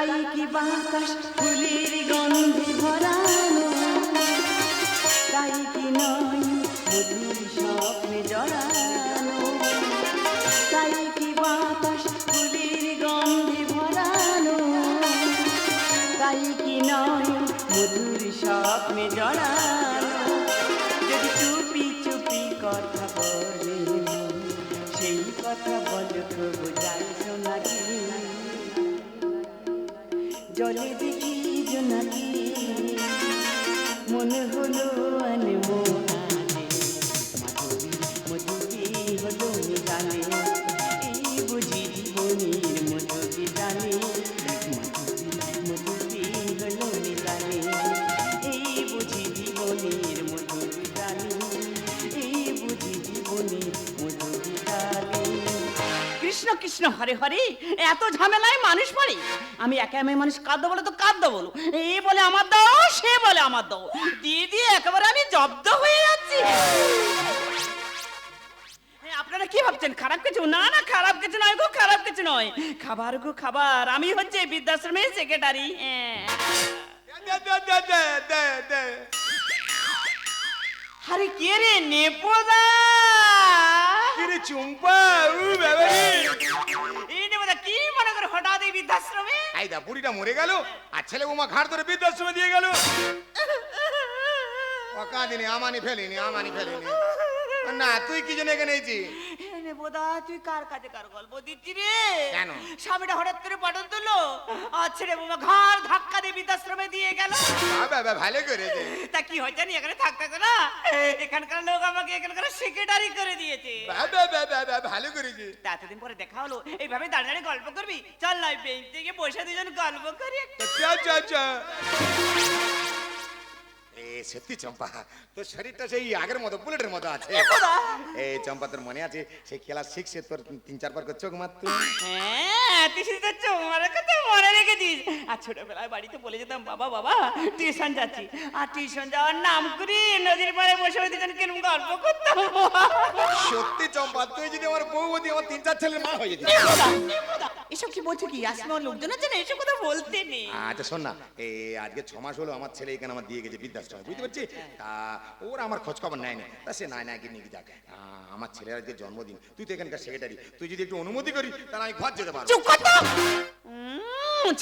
তাই কি বাতাস ফুলের গন্ধে ভরানো? তাই কি নয় মধুর স্বপ্নে জড়ানো? তাই কি বাতাস ফুলের গন্ধে ভরানো? তাই কি নয় মধুর স্বপ্নে জড়ানো? যদি চুপি চুপি কথা বলে সেই কথা বলো জলে দেখি জোনাকি? মনে হলো আনমোহানে কৃষ্ণ হরে হরে এত ঝামেলায় মানুষ মরে? আমি একে আমি মানুষ কাঁদো বলে তো কাঁদো বলো। এই বলে আমার দাও সে বলে আমার দাও। দিয়ে দিয়ে একেবারে আমি জব্দ হয়ে যাচ্ছি। আপনারা কি ভাবছেন? খারাপ কিছু? না না খারাপ কিছু নয় গো খারাপ কিছু নয়। খাবার গো খাবার। আমি হচ্ছে বৃদ্ধাশ্রমের সেক্রেটারি। আরে কে রে নেপোদা? কিরে চুম্পা উ বাবা ইনি এই কি মনে করে হঠাৎ এই বৃদ্ধাশ্রমে আইদা বুড়িটা মরে গেল আর ছেলে বৌমা ঘাট ধরে বৃদ্ধাশ্রমে দিয়ে গেল ও কাঁদিনি আমানি ফেলিনি আমানি ফেলিনি না তুই কি জন্য এখানে এইছি নে বোদা তুই কার কাছে কার গল্প দিচ্ছি রে? কেন? স্বামীটা হঠাৎ করে পাঠন তুলো আর ছেড়ে বাবা ঘর ধাক্কা দিয়ে বৃদ্ধাশ্রমে দিয়ে গেল। বাবা ভালো করেছে। তা কি হয়েছে? নি এখানে থাকতে না। এখানকার লোক আমাকে এখানকার সেক্রেটারি করে দিয়েছে। বাবা বাবা ভালো করেছে। তা এতদিন পরে দেখা হলো। এইভাবে দাঁড়িয়ে দাঁড়িয়ে গল্প করবি? চল না বেঞ্চ থেকে বসে দুজন গল্প করি একটু। চা চা চা। এ সত্যি চম্পা তোর শরীরটা সেই আগের মতো বুলেটের মতো আছে। এই চম্পা তোর মনে আছে সেই ক্লাস সিক্সে তোর তিন চারবার করে চোখ মারতো? হ্যাঁ তুই শুধু তোর চৌমারের কথা মনে রেখেছিস। আর ছোটবেলায় বাড়িতে বলে যেতাম বাবা বাবা টিউশন যাচ্ছি। আর টিউশন যাওয়ার নাম করি নদীর পাড়ে বসে বসে দুজন কিরম গল্প করতাম। সত্যি চম্পা তুই যদি আমার বউবতী আমার তিন চার ছেলের মা হয়ে যেত। এসব কি বলছো কি? আসমা লোকজন আছে না? এসব কথা বলতে নেই। আচ্ছা শোন না। এই আজকে ছ মাস হলো আমার ছেলে এখানে আমার দিয়ে গেছে বৃদ্ধাশ্রমে বুঝতে পারছি তা ওরা আমার খোঁজ খবর নেয় না। তা সে নাই না গিয়ে নিয়ে যাক। আমার ছেলের আজকে জন্মদিন। তুই তো এখানকার সেক্রেটারি তুই যদি একটু অনুমতি করি তাহলে আমি ঘর যেতে পারব। চুপ কর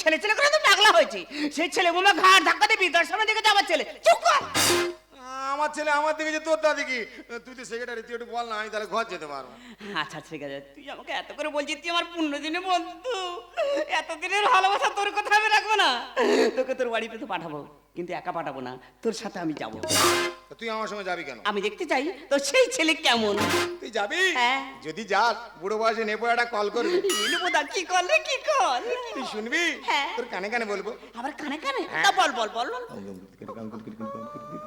ছেলে ছেলে করে তো পাগলা হয়েছে। সেই ছেলে বোমা ঘাট ধাক্কা দিয়ে বৃদ্ধাশ্রমে দিকে যাবার ছেলে। চুপ কর! আমার ছেলে আমার দিকে যে তোর দাদি কি তুই তো সেক্রেটারি তুই একটু বল না আমি তাহলে ঘর যেতে পারব আচ্ছা ঠিক আছে তুই আমাকে এত করে বলছিস তুই আমার পূর্ণ দিনে বন্ধু এতদিনের ভালোবাসা তোর কথা আমি রাখব না তোকে তোর বাড়িতে তো পাঠাবো কিন্তু একা পাঠাবো না তোর সাথে আমি যাব তুই আমার সঙ্গে যাবি কেন আমি দেখতে চাই তো সেই ছেলে কেমন তুই যাবি হ্যাঁ। যদি যাস বুড়ো বয়সে নেব একটা কল করবি নীলপদা কি করলে কি কর তুই শুনবি হ্যাঁ। তোর কানে কানে বলব আবার কানে কানে তা বল বল বল বল।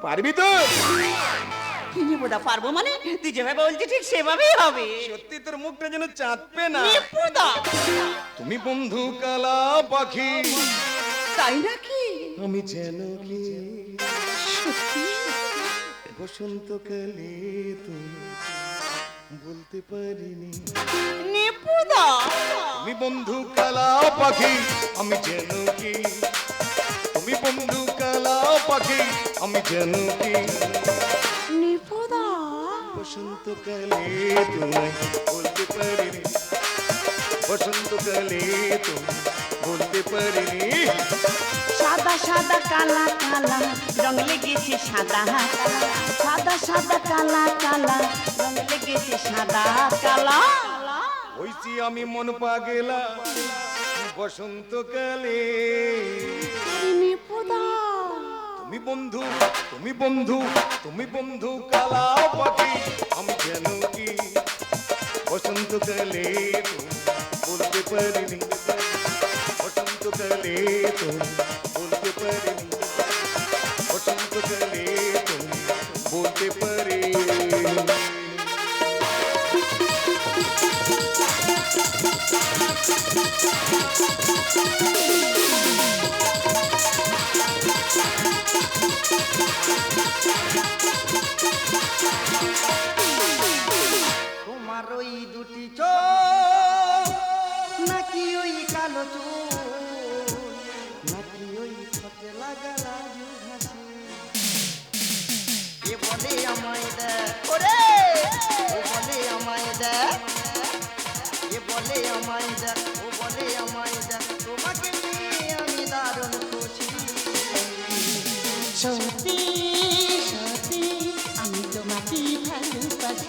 পারবি তো? কি নীলপদা পারব মানে তুই যেভাবে বলছিস ঠিক সেভাবেই হবে। সত্যি তোর মুখটা যেন চাঁদবে না। নীলপদা তুমি বন্ধু কালা পাখি। তাই নাকি? আমি যেন কি? বসন্তকালে তুমি বলতে পারিনি। নীলপদা তুমি বন্ধু কালা পাখি আমি যেন কি? তুমি বন্ধু কালা পাখি আমি যেন কি? নীলপদা বসন্তকালে তোমায় বলতে পারিনি। বসন্তকালে তুমি বলতে পারিনি। সাদা সাদা কালা কালা রং লেগেছে সাদা। কালা সাদা সাদা কালা কালা রং লেগেছে সাদা কালা। হইছি আমি মন পাগেলা। বসন্তকালে তুমি বন্ধু তুমি বন্ধু তুমি বন্ধু কালা আমি যেন কি? বসন্তকালে তুমি বলতে পারিনি। বসন্তকালে তুমি আমায় দেখ ও বলে আমায় দেখ তোমাকে নিয়ে আমি দারুণ খুশি সত্যি সত্যি আমি তোমাকে ভালোবাসি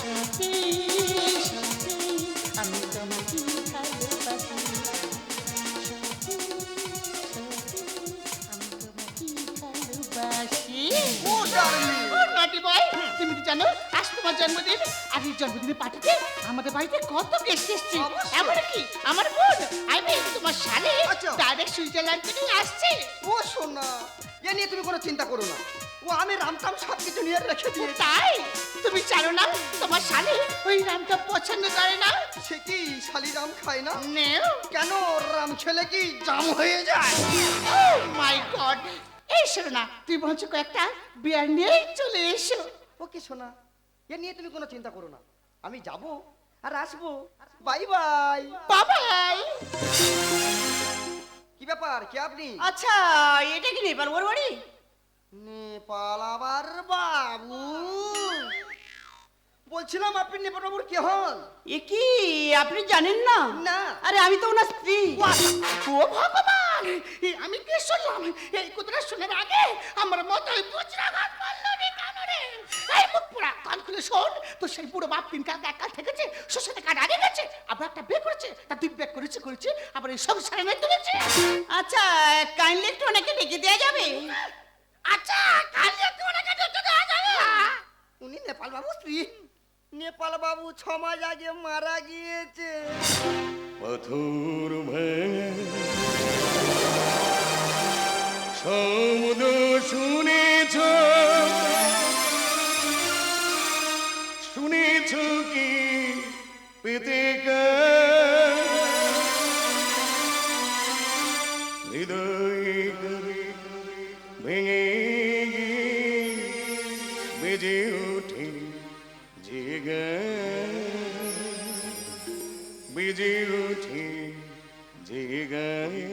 সত্যি সত্যি আমি তোমাকে ভালোবাসি তুমি কি জানো তোমার জন্মদিন আর এই জন্মদিনের পার্টিতে আমাদের বাড়িতে কত গেস্ট এসছে? অবশ্যই। এমন কি? আমার বোন? আই মিন তোমার শালে? আচ্ছা। ডাইরেক্ট সুইজারল্যান্ড থেকে আসছে। ও শোনা এ নিয়ে তুমি কোনো চিন্তা করো না। ও আমি রামটাম সব কিছু নিয়ে রেখে দিয়ে তাই? তুমি জানো না তোমার শালে ওই রামটা পছন্দ করে না? সে কি শালি রাম খায় না? নেও। কেন? রাম খেলে কি জাম হয়ে যায়? ও মাই গড এই শোনো না তুই বলছো কয়েকটা বিয়ার নিয়েই চলে এসো। ওকে শোনা এ নিয়ে তুমি কোনো চিন্তা করো না। আমি যাব আর আসব। Bye bye. বাবাই। কি ব্যাপার? কি আপনি? আচ্ছা এটা কি নেপাল ওর বাড়ি নেপাল আবার বাবু। বলছিলাম আপনি নেপাল বাবুর কে হন? এ কি? আপনি জানেন না? না। আরে আমি তো ওনার স্ত্রী। ও ভগবান! আমি কি শুনলাম এই কথাটা শোনার আগে আমার মাথায় বজ্রাঘাত মারলো। শোন তো সেই বুড়ো বাপ তিন কাল এক কাল থেকেছে শ্বশুরে কাজ আগে গেছে আবার একটা বিয়ে করেছে তা দুই বিয়ে করেছে করেছে আবার এই সংসারে নিয়ে তুলেছে। আচ্ছা কাইন্ডলি একটু ওনাকে ডেকে দেওয়া যাবে? আচ্ছা কাল একটু ওনাকে ডেকে দেওয়া যাবে। উনি নেপাল বাবু স্ত্রী। নেপাল বাবু ছ মাস আগে মারা গিয়েছে। পাথর ভেঙে সমুদ্র শুনেছ শুনেছ কি? পেতে হৃদয় ভেঙে বেজে যে গান বেজে যে গায়ে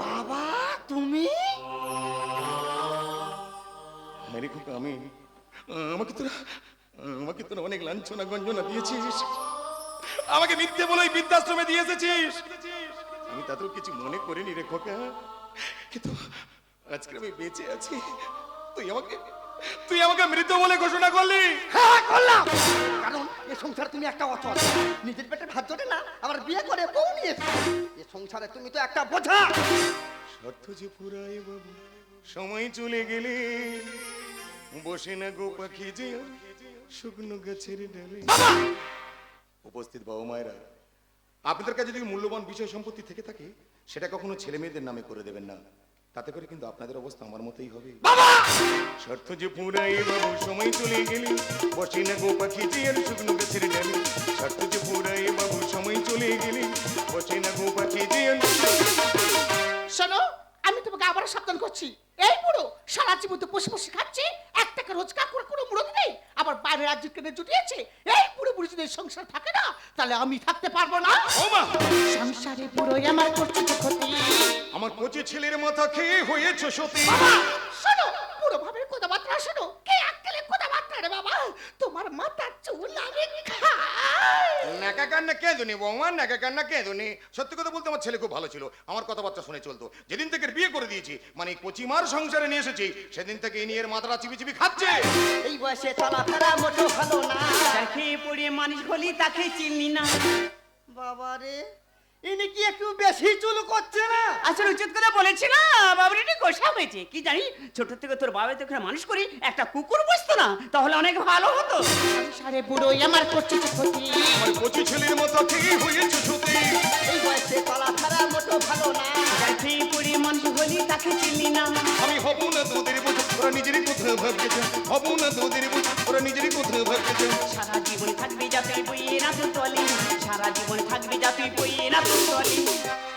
বাবা, তুমি? আরে খুব আমি আমাকে তোরা তোরা অনেক লাঞ্ছনা গঞ্জনা দিয়েছিস। আমাকে মিথ্যে বলে বৃদ্ধাশ্রমে দিয়ে এসেছিস। আমি তাতেও কিছু মনে করিনি রে খোকা। কিন্তু আজকে আমি বেঁচে আছি। তুই আমাকে তুই আমাকে মৃত বলে ঘোষণা করলি। হ্যাঁ করলাম। কারণ এ সংসারে তুমি একটা অচল। নিজের পেটে ভাত জোটে না আবার বিয়ে করে বউ নিয়েছো এ সংসারে তুমি তো একটা বোঝা। সত্য যে পুরাই বাবু সময় চলে গেলে বসে না গো পাখি যে শুকনো গাছের ডালে। উপস্থিত বাবা মায়েরা আপনাদের কাছে যদি মূল্যবান বিষয় সম্পত্তি থেকে থাকে সেটা কখনো ছেলে মেয়েদের নামে করে দেবেন না। তাতে করে কিন্তু আপনাদের অবস্থা আমার মতোই হবে। শর্ত যে পুরাই বাবু সময় চলে গেলে বসে না গো পাখি শুকনো গাছের ডালে। শর্ত যে পুরাই বাবু সময় চলে গেলে বসে না গো পাখি শোনো আমি তোমাকে আবার সাবধান করছি। এই বুড়ো সারা জীবন তো বসে বসে খাচ্ছে টাকা রোজগার করে কোনো মুরত নেই। আবার বাইরে রাজ্যের কেনে জুটিয়েছে। এই পুরো বুড়ি যদি সংসার থাকে না তাহলে আমি থাকতে পারব না। সংসারে বুড়োই আমার করছে ক্ষতি। আমার কচি ছেলের মাথা খেয়ে হয়েছে সতী। নাকা কান্না কে দুনি বৌমান একা কান্না কে দুনি সত্যি কথা বলতে আমার ছেলে খুব ভালো ছিল। আমার কথাবার্তা শুনে চলতো। যেদিন থেকে বিয়ে করে দিয়েছি মানে কচিমার সংসারে নিয়ে এসেছি সেদিন থেকে ইনি নিয়ে এর মাথাটা চিবি চিবি খাচ্ছে। এই বয়সে চলাফেরা মোটো ভালো না। পড়ে মানুষ হলি তাকে চিনি না। বাবা রে ইনি কি একটু বেশি চুল করছে না? আসলে উচিত কথা বলেছি না বাবুর একটু গোসা হয়েছে। কি জানি ছোট থেকে তোর বাবা তোকে মানুষ করি একটা কুকুর বসতো না তাহলে অনেক ভালো হতো। সংসারে বুড়োই আমার করছে ক্ষতি আমার কচি ছেলের মাথা খেয়ে হয়েছে সতী এই বয়সে চলাফেরা মোটো ভালো না। যাকে পড়ে মানুষ হলি তাকে চিনলি না। আমি হব না তোদের বোঝ। ওরা নিজেরই কোথাও ভাবতে চায় হব না তোদের বোঝ ওরা নিজেরই কোথাও ভাবতে সারা জীবন থাকবে যা তুই বইয়ে না তুই তলি সারা জীবন থাকবে যা তুই বইয়ে না তুই তলি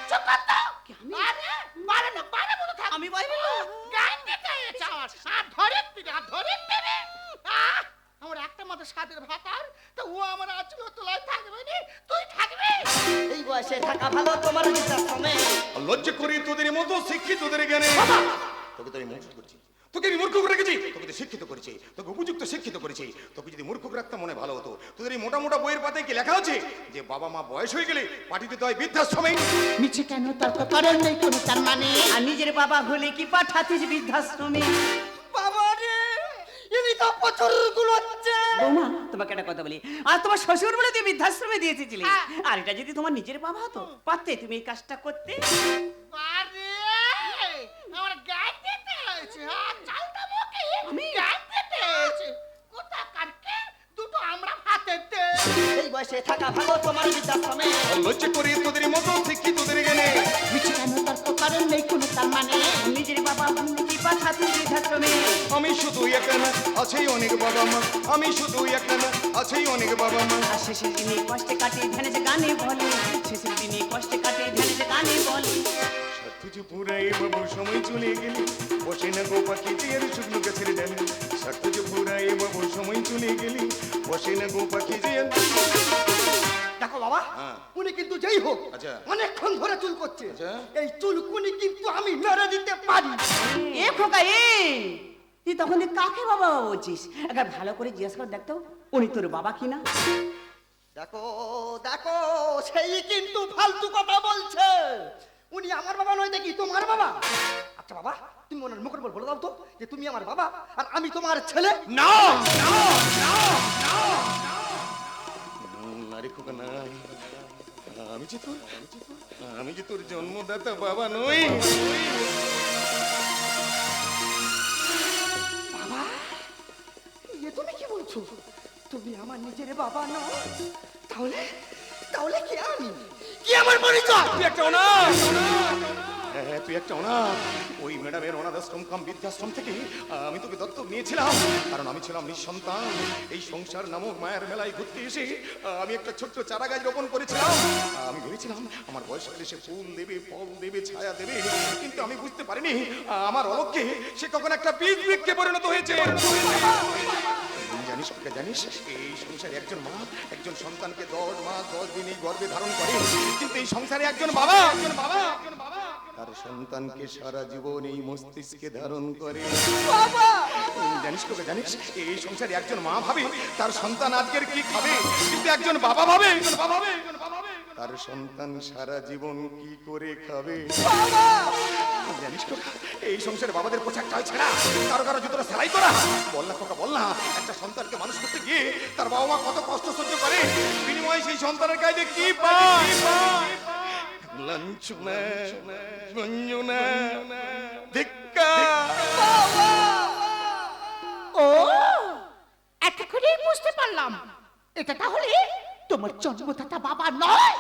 চুপ কর তো। আরে মারে না মারে মতো থাক। আমি বলব? গান দিতে চাস আর ধরে দিবি আর ধরে দিবি। আমার একটা মাত্র সাদের ভাতার তো ও আমার আচল তোলায় থাকবে নি তুই থাকবি। এই বয়সে থাকা ভালো তোমার বৃদ্ধাশ্রমে আর লজ্জা করি তোদের মতো শিক্ষিত তোদের জ্ঞানে তোকে তো আমি মৌসুদ করছি। তোকে আমি মূর্খ করে রেখেছি। তোকে তো শিক্ষিত করেছি তোকে উপযুক্ত শিক্ষিত করেছি তোকে যদি মূর্খ রাখতাম মনে ভালো হতো। তোদের এই মোটা মোটা বইয়ের পাতায় কি লেখা আছে? যে বাবা মা বয়স হয়ে গেলে পাঠিয়ে দিতে হয় বৃদ্ধাশ্রমে। মিছে কেন তর্ক কারণ নেই কোনো তার মানে? আর নিজের বাবা হলে কি পাঠাতিস বৃদ্ধাশ্রমে? বাবা রে ইনি তো প্রচুর গুলোচ্ছে বৌমা তোমাকে একটা কথা বলি। আর তোমার শ্বশুর বলে তুমি বৃদ্ধাশ্রমে দিয়ে এসেছিলে হ্যাঁ। আর এটা যদি তোমার নিজের বাবা হতো পারতে তুমি এই কাজটা করতে? বয়সে থাকা ভালো তোমার বৃদ্ধাশ্রমে। লজ্জে করে তোদের মতো শিক্ষিতদের গেলে মিছে কেন তর্ক কারণ নেই কোনো তার মানে নিজের বাবা হলে কি পাঠাতিস বৃদ্ধাশ্রমে। আমি শুধু একা না আছেই অনেক বাবা মা। আমি শুধু একা না আছেই অনেক বাবা মা। আর শেষের দিনে কষ্টে কাটে ধ্যানে যে গানে বলে। শেষের দিনে কষ্টে কাটে ধ্যানে যে গানে বলে। তুঝে পুরাই বাবু সময় চলে গেলে। বসে না গো পাখি জিয়ার শুকনো বসে না গো পাখি। দেখো বাবা হ্যাঁ। উনি কিন্তু যেই হোক আচ্ছা। অনেকক্ষণ ধরে চুল করছে। আচ্ছা। এই চুলকুনি কিন্তু আমি মেরে দিতে পারি। এ খোকা এ! তুই তখন কাকে বাবা বলছিস? একবার ভালো করে জিজ্ঞেস করে দেখতো উনি তোর বাবা কিনা? দেখো দেখো সেই কিন্তু ফালতু কথা বলছে। উনি আমার বাবা নয় দেখি তোমার বাবা? আচ্ছা বাবা তুমি ওনার মুখের বলে দাও তো যে তুমি আমার বাবা আর আমি তোমার ছেলে। না না। নারী খোকা না। আমি যে তোর আমি যে তোর জন্মদাতা বাবা নই। বাবা ইয়ে তুমি কি বলছো? তুমি আমার নিজের বাবা নও? তাহলে তাহলে কি আমি? কি আমার পরিচয়? একটা অনাথ! হ্যাঁ তুই একটা ওই ম্যাডামের অনাথ আশ্রম কাম বৃদ্ধাশ্রম থেকে আমি তোকে দত্তক নিয়েছিলাম। কারণ আমি ছিলাম নিঃসন্তান। এই সংসার নামক মায়ের মেলায় ঘুরতে এসে আমি একটা ছোট্ট চারা গাছ রোপণ করেছিলাম। আমি ভেবেছিলাম, আমার সে ফুল দেবে, ফল দেবে, ছায়া দেবে। কিন্তু আমি বুঝতে পারিনি আমার অলক্ষ্যে সে কখন একটা বীজ বৃক্ষে পরিণত হয়েছে। জানিস কাকা জানিস, এই সংসারে একজন মা, একজন সন্তানকে দশ মাস দশ দিন এই গর্ভে ধারণ করে। কিন্তু এই সংসারে একজন বাবা একজন বাবা একজন বাবা। তার সন্তানকে সারা জীবন এই মস্তিষ্কে ধারণ করে। জানিস কাকা জানিস? এই সংসারে একজন মা ভাবে তার সন্তান আজকের কি খাবে? কিন্তু একজন বাবা ভাবে তার সন্তান সারা জীবন কি করে খাবে? জানিস তো এই সংসারে বাবাদের পোশাকটা হয় ছেঁড়া কারও কারও জুতোটা সেলাই করা। বল না খোকা বল না। একটা সন্তানকে মানুষ করতে গিয়ে তার বাবা মা কত কষ্ট সহ্য করে। বিনিময়ে সেই সন্তানের কাছে কি পায়? লাঞ্ছনা গঞ্জনা ধিক্কা ও এতক্ষণেই বুঝতে পারলাম। এটা তাহলে তোমার জন্মদাতা বাবা নয়।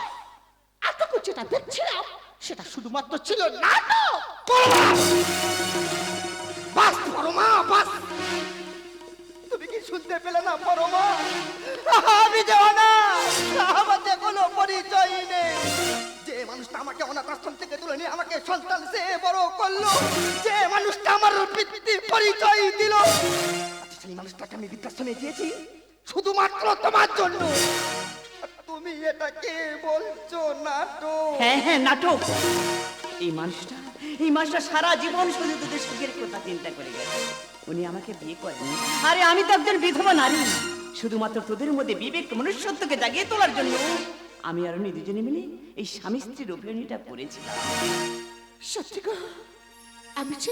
এতক্ষণ যেটা দেখছিলাম, সেটা শুধুমাত্র ছিল নাটক। বাস, পরমা, বাস। তুমি কি শুনতে পেলে না, পরমা? আমি যে অনাথ আমাদের কোনো পরিচয় নেই। মানুষটা আমাকে অনাথ আশ্রম থেকে তুলে নিয়ে আমাকে সন্তান সে বড় করল। যে মানুষটা আমার পরিচয় দিল। আচ্ছা সেই মানুষটাকে আমি দিয়েছি, শুধুমাত্র তোমার জন্য। তুমি বলছো নাটক? হ্যাঁ হ্যাঁ নাটক। এই মানুষটা এই মানুষটা সারা জীবন শুধু তোদের সুখের কথা চিন্তা করে গেছে। উনি আমাকে বিয়ে করেন। আরে, আমি তো একজন বিধবা নারী। শুধুমাত্র তোদের মধ্যে বিবেক মনুষ্যত্বকে জাগিয়ে তোলার জন্য আমি আর উনি দুজনে মিলে এই স্বামী স্ত্রীর অভিনয়টা করেছিলাম। সত্যি গো, আমি যে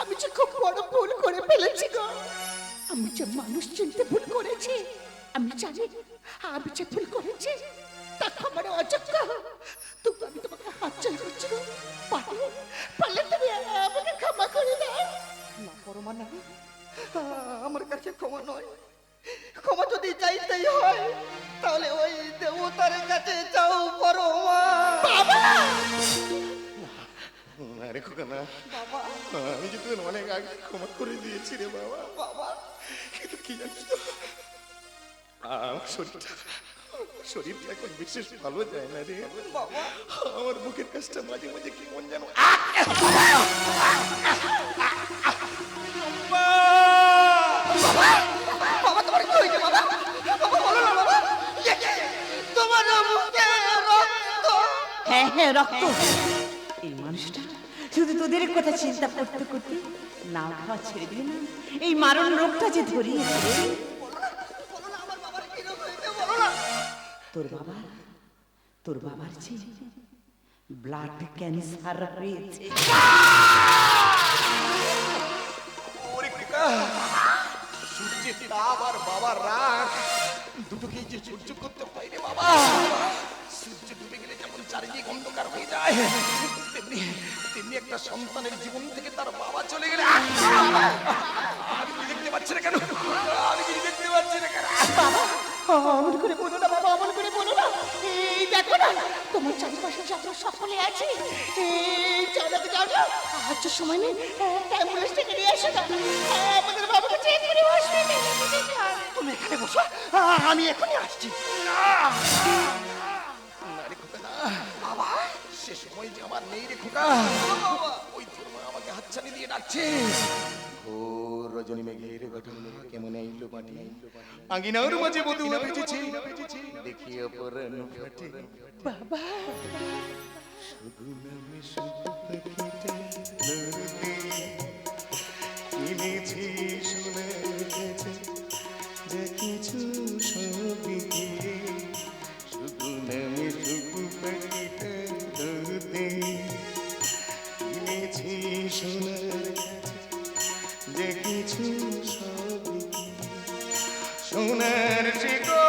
আমি যে খুব বড় ভুল করে ফেলেছি গো। আমি যে মানুষ চিনতে ভুল করেছি, আমি জানি আমি যে ভুল করেছি, তা ক্ষমার অযোগ্য। তবু আমি তোমাকে হাত চাই করছি গো। পারলে পারলে তুমি আমাকে ক্ষমা করে দাও। না পরমা না আমার কাছে ক্ষমা নয়। ক্ষমা যদি চাই তাই হয়। তাহলে ওই দেবতার কাছে যাও পরমা বাবা! আরে খোকা না আমি যে অনেক আগে ক্ষমা করে দিয়েছি রে বাবা। বাবা। কিন্তু কি জানিস তো আমার শরীরটা শরীরটা এখন বিশেষ ভালো যায় না রে। বাবা। আমার বুকের কাজটা মাঝে মাঝে কেমন যেন হ্যাঁ হ্যাঁ রক্ত। এই মানুষটা শুধু তোদের কথা চিন্তা করতে করতে না খাওয়া ছেড়ে দিলে না? এই মারণ রোগটা যে ধরিয়েছে রে। বলো না আমার বাবার কি রোগ হয়েছে বলো না তোর বাবা তোর বাবার যে ব্লাড ক্যান্সার হয়েছে সূর্যের তাপ আর বাবার রাগ দুটোকেই যে সহ্য করতে হয় বাবা। চারিদিক অন্ধকার হয়ে যায় তেমনি তেমনি একটা সন্তানের জীবন থেকে তার বাবা চলে গেলে! আমি কি দেখতে পাচ্ছি না কেন? আমি কি দেখতে পাচ্ছি না কেন? অমন করে বলো না বাবা অমন করে বলো না। এই দেখো না তোমার চারিপাশে যত সকলে আছে এই চালাক যাও না। আজ সময় নেই অ্যাম্বুলেন্স থেকে নিয়ে এসো না আমাদের বাবাকে চেক করে যাও তুমি এখানে বসো আমি এখনই আসছি। না! সে সময় যে আমার নেই রে খোকা ওই তোর মা আমাকে হাতছানি দিয়ে ডাকছে। ঘোর রজনী মেঘের ঘটনা কেমন আইলো মাটি। আঙ্গিনার মাঝে বধুয়া দেখি অপরাণ বাবা। শুধু নামে শুধু পাখিটা সোনার শিকো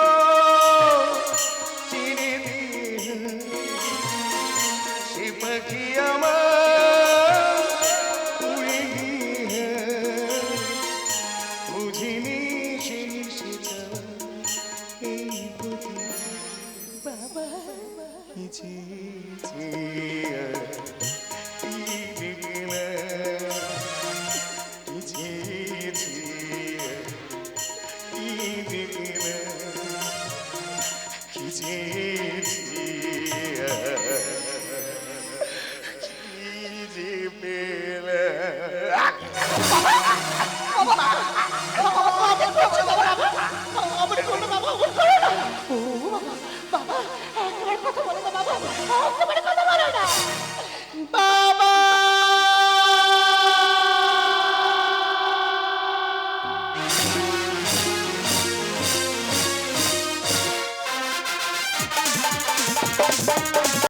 বাবা!